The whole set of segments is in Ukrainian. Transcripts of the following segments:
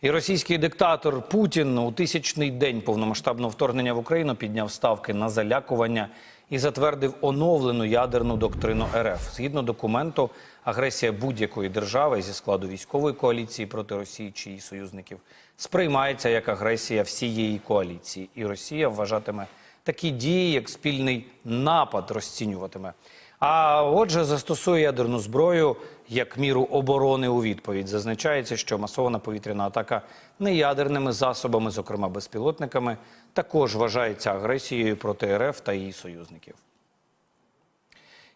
І російський диктатор Путін у тисячний день повномасштабного вторгнення в Україну підняв ставки на залякування і затвердив оновлену ядерну доктрину РФ. Згідно документу, агресія будь-якої держави зі складу військової коаліції проти Росії чи її союзників сприймається як агресія всієї коаліції, і Росія вважатиме такі дії як спільний напад, розцінюватиме. А отже, застосує ядерну зброю як міру оборони у відповідь. Зазначається, що масована повітряна атака неядерними засобами, зокрема безпілотниками, також вважається агресією проти РФ та її союзників.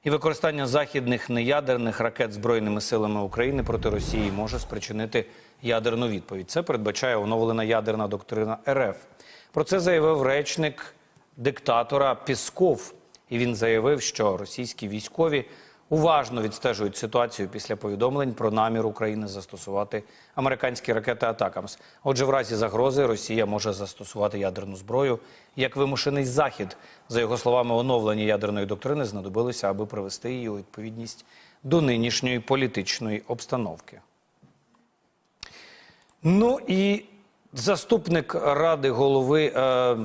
І використання західних неядерних ракет збройними силами України проти Росії може спричинити ядерну відповідь. Це передбачає оновлена ядерна доктрина РФ. Про це заявив речник диктатора Пісков. І він заявив, що російські військові уважно відстежують ситуацію після повідомлень про намір України застосувати американські ракети Атакамс. Отже, в разі загрози Росія може застосувати ядерну зброю як вимушений захід. За його словами, оновлення ядерної доктрини знадобилися, аби привести її у відповідність до нинішньої політичної обстановки. Ну і заступник ради голови, е,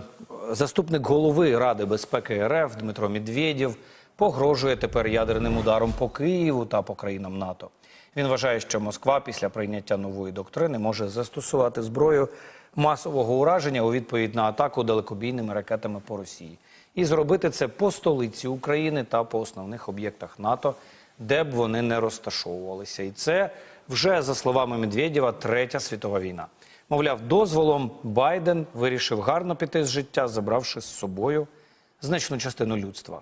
заступник голови Ради безпеки РФ Дмитро Медведєв погрожує тепер ядерним ударом по Києву та по країнам НАТО. Він вважає, що Москва після прийняття нової доктрини може застосувати зброю масового ураження у відповідь на атаку далекобійними ракетами по Росії і зробити це по столиці України та по основних об'єктах НАТО, де б вони не розташовувалися. І це вже за словами Медведєва третя світова війна. Мовляв, дозволом Байден вирішив гарно піти з життя, забравши з собою значну частину людства.